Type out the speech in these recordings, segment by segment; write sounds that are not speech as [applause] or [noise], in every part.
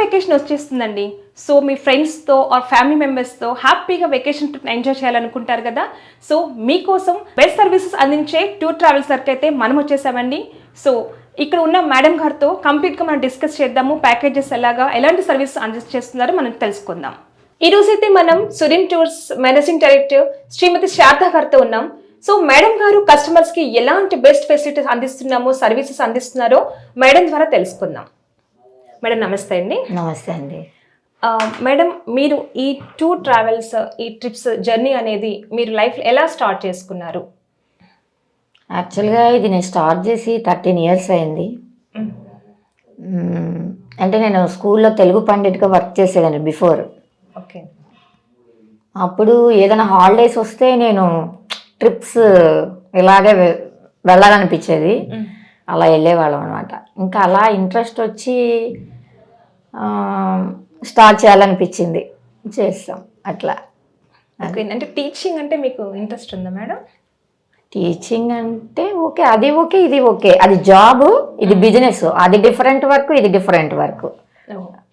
Vacation వచ్చేస్తుందండి. So మీ ఫ్రెండ్స్తో are family మెంబర్స్తో హ్యాపీగా వెకేషన్ ట్రిప్ ఎంజాయ్ చేయాలనుకుంటారు కదా. సో మీకోసం బెస్ట్ సర్వీసెస్ అందించే టూర్ ట్రావెల్స్ దగ్గరికి అయితే మనం వచ్చేసామండి. సో ఇక్కడ ఉన్న మేడం గారితో కంప్లీట్గా మనం డిస్కస్ చేద్దాము ప్యాకేజెస్ ఎలాగా ఎలాంటి సర్వీస్ అందిస్తున్నారో మనం తెలుసుకుందాం. ఈ అయితే మనం Surin tours managing director Srimati Sarada గారితో ఉన్నాం. సో మేడం గారు కస్టమర్స్కి ఎలాంటి బెస్ట్ ఫెసిలిటీస్ అందిస్తున్నామో సర్వీసెస్ అందిస్తున్నారో మేడం ద్వారా తెలుసుకుందాం. మేడం నమస్తే అండి. నమస్తే అండి. మేడం మీరు ఈ టూర్ ట్రావెల్స్ ఈ ట్రిప్స్ జర్నీ అనేది మీరు లైఫ్ ఎలా స్టార్ట్ చేసుకున్నారు? యాక్చువల్గా ఇది నేను స్టార్ట్ చేసి థర్టీన్ ఇయర్స్ అయింది. అంటే నేను స్కూల్లో తెలుగు పండిట్గా వర్క్ చేసేదాన్ని బిఫోర్. ఓకే. అప్పుడు ఏదైనా హాలిడేస్ వస్తే నేను ట్రిప్స్ ఇలాగే వెళ్ళాలనిపించేది. అలా వెళ్ళేవాళ్ళం అనమాట ఇంకా అలా ఇంట్రెస్ట్ వచ్చి స్టార్ట్ చేయాలనిపించింది. చేస్తాం అట్లా. ఓకే అంటే టీచింగ్ అంటే మీకు ఇంట్రెస్ట్ ఉందా మేడం? టీచింగ్ అంటే ఓకే అది ఓకే ఇది ఓకే. అది జాబ్ ఇది బిజినెస్ అది డిఫరెంట్ వర్క్ ఇది డిఫరెంట్ వర్క్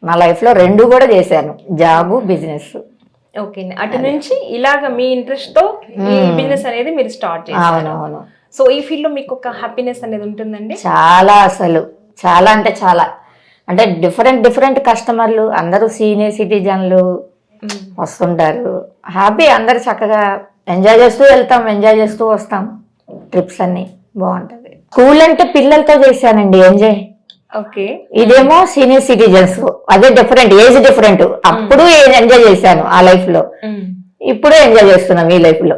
నా లైఫ్లో రెండు కూడా చేశాను జాబు బిజినెస్ ఓకే అటు నుంచి ఇలాగ మీ ఇంట్రెస్ట్తో ఈ బిజినెస్ అనేది మీరు స్టార్ట్ చేశారు. అవునవును. సో ఈ ఫీల్డ్లో మీకు ఒక హ్యాపీనెస్ అనేది ఉంటుందండి? చాలా అసలు. చాలా అంటే చాలా. అంటే డిఫరెంట్ డిఫరెంట్ కస్టమర్లు అందరూ సీనియర్ సిటిజన్లు వస్తుంటారు. హ్యాపీ అందరు చక్కగా ఎంజాయ్ చేస్తూ వెళ్తాం ఎంజాయ్ చేస్తూ వస్తాం. ట్రిప్స్ అన్ని బాగుంటది. స్కూల్ అంటే పిల్లలతో చేశానండి ఎంజాయ్. ఓకే. ఇదేమో సీనియర్ సిటిజన్స్ అదే డిఫరెంట్ ఏజ్ డిఫరెంట్ అప్పుడు ఎంజాయ్ చేశాను ఆ లైఫ్లో. ఇప్పుడు ఎంజాయ్ చేస్తున్నాం ఈ లైఫ్లో.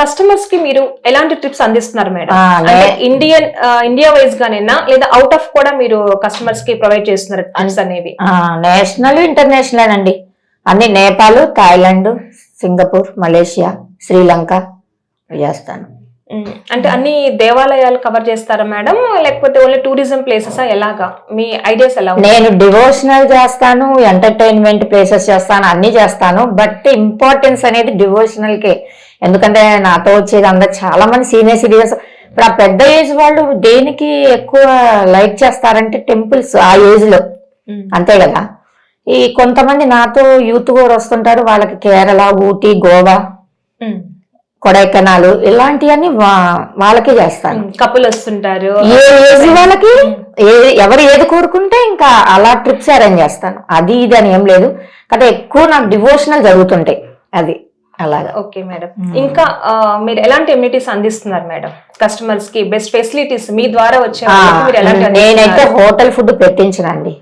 కస్టమర్స్కి మీరు ఎలాంటి ట్రిప్స్ అందిస్తున్నారు మేడం ఇండియన్ ఇండియా వైజ్ గానేనా? లేదా అవుట్ ఆఫ్ కూడా మీరు కస్టమర్స్కి ప్రొవైడ్ చేస్తున్నారు ట్రిప్స్ అనేవి? నేషనల్ ఇంటర్నేషనల్ అండి. అన్ని Nepal Thailand Singapore Malaysia Sri Lanka చేస్తాను. అంటే అన్ని దేవాలయాలు కవర్ చేస్తారా మేడం లేకపోతే ఓన్లీ టూరిజం ప్లేసెస్ ఎలాగా? మీ ఐడియాస్ ఎలా నేను డివోషనల్ చేస్తాను ఎంటర్టైన్మెంట్ ప్లేసెస్ చేస్తాను అన్ని చేస్తాను బట్ ఇంపార్టెన్స్ అనేది డివోషనల్ కే. ఎందుకంటే నాతో వచ్చేది అందరు చాలా మంది సీనియర్ సిటిజన్స్ ఇప్పుడు ఆ పెద్ద ఏజ్ వాళ్ళు దేనికి ఎక్కువ లైక్ చేస్తారంటే టెంపుల్స్ ఆ ఏజ్లో. అంతే కదా? ఈ కొంతమంది నాతో యూత్ కూడా వస్తుంటారు వాళ్ళకి కేరళ ఊటీ గోవా. కొడైకెనాల్ ఇలాంటివన్నీ వాళ్ళకే చేస్తాను. కపుల్ వస్తుంటారు. ఏ ఏజ్ వాళ్ళకి? ఏ- ఎవరు ఏది కోరుకుంటే ఇంకా అలా ట్రిప్స్ అరేంజ్ చేస్తాను. అది ఇది అని ఏం లేదు. కానీ ఎక్కువ నాకు డివోషనల్ జరుగుతుంటాయి. అది అలాగా. Okay madam. ఇంకా మీరు ఎలాంటి ఎమ్యూనిటీస్ అందిస్తున్నారు మేడం? కస్టమర్స్కి బెస్ట్ ఫెసిలిటీస్ మీ ద్వారా వచ్చే నేనైతే హోటల్ ఫుడ్ పెట్టించనండి.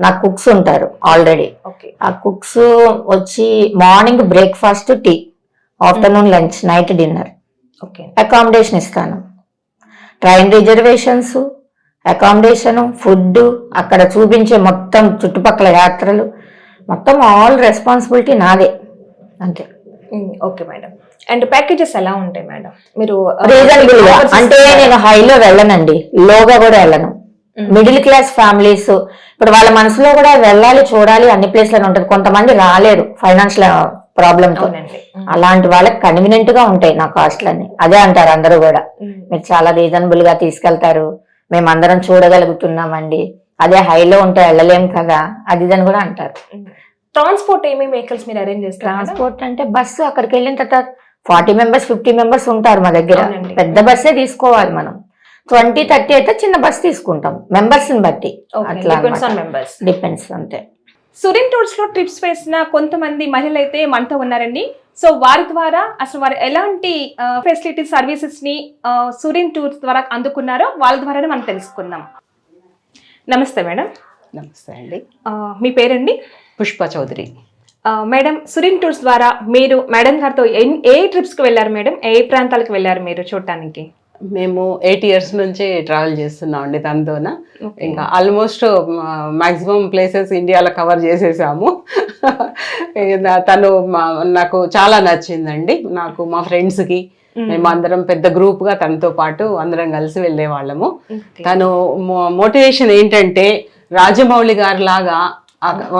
నాకు కుక్స్ ఉంటారు ఆల్రెడీ. ఓకే. ఆ కుక్స్ వచ్చి morning breakfast tea. Afternoon lunch night dinner. Okay. Accommodation ఇస్తాను. ట్రైన్ రిజర్వేషన్స్ అకామిడేషను ఫుడ్ అక్కడ చూపించే మొత్తం చుట్టుపక్కల యాత్రలు. మొత్తం ఆల్ రెస్పాన్సిబిలిటీ నాదే. అంతే. Okay madam. అండ్ ప్యాకేజెస్ ఎలా ఉంటాయి మేడం? మీరు రీజనబుల్ అంటే? నేను హైలో వెళ్ళనండి. లోగా కూడా వెళ్ళను. మిడిల్ క్లాస్ ఫ్యామిలీస్ ఇప్పుడు వాళ్ళ మనసులో కూడా వెళ్ళాలి చూడాలి అన్ని ప్లేస్లలో ఉంటుంది. కొంతమంది రాలేరు ఫైనాన్షియల్ ప్రాబ్లమ్ అలాంటి వాళ్ళకి కన్వీనియంట్గా ఉంటాయి నా కాస్ట్లన్నీ. అదే అంటారు అందరూ కూడా. మీరు చాలా రీజనబుల్గా తీసుకెళ్తారు. మేము అందరం చూడగలుగుతున్నామండి. అదే హైలో ఉంటే వెళ్ళలేం కదా. అది ఇదని కూడా అంటారు. ట్రాన్స్పోర్ట్ ఏమేమి వెహికల్స్ మీరు అరేంజ్ చేస్తారు? ట్రాన్స్పోర్ట్ అంటే బస్సు అక్కడికి వెళ్ళిన తర్వాత ఫార్టీ మెంబర్స్ ఫిఫ్టీ మెంబర్స్ ఉంటారు మా దగ్గర. పెద్ద బస్సే తీసుకోవాలి మనం. ట్వంటీ థర్టీ అయితే చిన్న బస్ తీసుకుంటాం. మెంబర్స్ని బట్టి అట్లా. డిపెండ్స్ అంతే. సురిన్ టూర్స్లో ట్రిప్స్ వేసిన కొంతమంది మహిళలు అయితే మనతో ఉన్నారండి. సో వారి ద్వారా అసలు వారు ఎలాంటి ఫెసిలిటీస్ సర్వీసెస్ని ఆ, సురిన్ టూర్స్ ద్వారా అందుకున్నారో వాళ్ళ ద్వారానే మనం తెలుసుకుందాం. నమస్తే మేడం. నమస్తే అండి. మీ పేరండి? పుష్ప చౌదరి. మేడం సురిన్ టూర్స్ ద్వారా మీరు మేడం గారితో ఏ ట్రిప్స్కి వెళ్ళారు మేడం? ఏ ప్రాంతాలకు వెళ్ళారు మీరు చూడటానికి? మేము ఎయిట్ ఇయర్స్ నుంచి ట్రావెల్ చేస్తున్నాం అండి తనతోన. ఇంకా ఆల్మోస్ట్ మాక్సిమం ప్లేసెస్ ఇండియాలో కవర్ చేసేసాము. [laughs] తను నాకు చాలా నచ్చిందండి. నాకు మా ఫ్రెండ్స్కి మేము అందరం పెద్ద గ్రూప్గా తనతో పాటు అందరం కలిసి వెళ్ళే వాళ్ళము. Okay. తను మోటివేషన్ ఏంటంటే రాజమౌళి గారి లాగా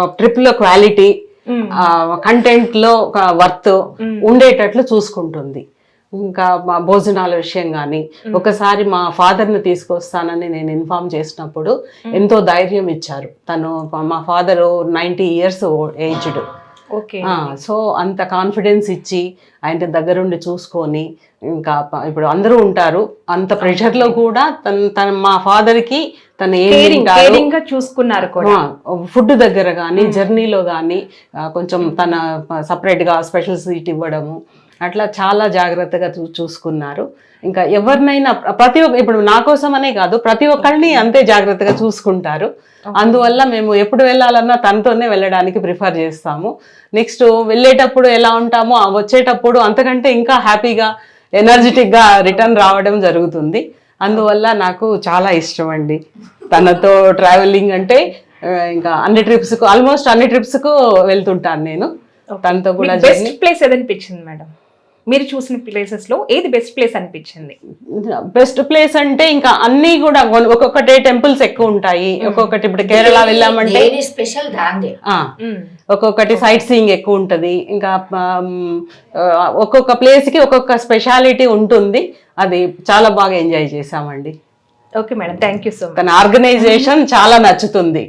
ట్రిప్లో క్వాలిటీ మ్మ్. కంటెంట్లో ఒక వర్త్ ఉండేటట్లు చూసుకుంటుంది. ఇంకా మా భోజనాల విషయం కానీ ఒకసారి మా ఫాదర్ని తీసుకొస్తానని నేను ఇన్ఫార్మ్ చేసినప్పుడు ఎంతో ధైర్యం ఇచ్చారు. తను మా father ninety years aged. Okay. So అంత కాన్ఫిడెన్స్ ఇచ్చి ఆయన దగ్గరుండి చూసుకొని ఇంకా ఇప్పుడు అందరూ ఉంటారు. అంత ప్రెషర్లో కూడా తన తన మా ఫాదర్కి తను చూసుకున్నారు ఫుడ్ దగ్గర కానీ జర్నీలో కానీ కొంచెం తన సపరేట్గా స్పెషల్ సీట్ ఇవ్వడము అట్లా చాలా జాగ్రత్తగా చూసుకున్నారు. ఇంకా ఎవరినైనా ప్ర- ప్రతి ఒక్క ఇప్పుడు నా కోసం అనే కాదు ప్రతి ఒక్కరిని అంతే జాగ్రత్తగా చూసుకుంటారు. అందువల్ల మేము ఎప్పుడు వెళ్ళాలన్నా తనతోనే వెళ్ళడానికి ప్రిఫర్ చేస్తాము. నెక్స్ట్ వెళ్ళేటప్పుడు ఎలా ఉంటామో వచ్చేటప్పుడు అంతకంటే ఇంకా హ్యాపీగా ఎనర్జెటిక్గా రిటర్న్ రావడం జరుగుతుంది. అందువల్ల నాకు చాలా ఇష్టం అండి తనతో ట్రావెలింగ్ అంటే ఇంకా అన్ని ట్రిప్స్కు ఆల్మోస్ట్ అన్ని ట్రిప్స్కు వెళ్తుంటాను నేను. తనతో కూడా బెస్ట్ ప్లేస్ ఏదనిపించింది మేడం? మీరు చూసిన ప్లేసెస్లో ఏది బెస్ట్ ప్లేస్ అనిపించింది? బెస్ట్ ప్లేస్ అంటే ఇంకా అన్ని కూడా ఒక్కొక్కటి టెంపుల్స్ ఎక్కువ ఉంటాయి. ఒక్కొక్కటి ఇప్పుడు కేరళ వెళ్ళామంటే స్పెషల్ ఒక్కొక్కటి సైట్ సీయింగ్ ఎక్కువ ఉంటది. ఇంకా ఒక్కొక్క ప్లేస్కి ఒక్కొక్క స్పెషాలిటీ ఉంటుంది. అది చాలా బాగా ఎంజాయ్ చేసామండి okay madam thank you so much తన ఆర్గనైజేషన్ చాలా నచ్చుతుంది.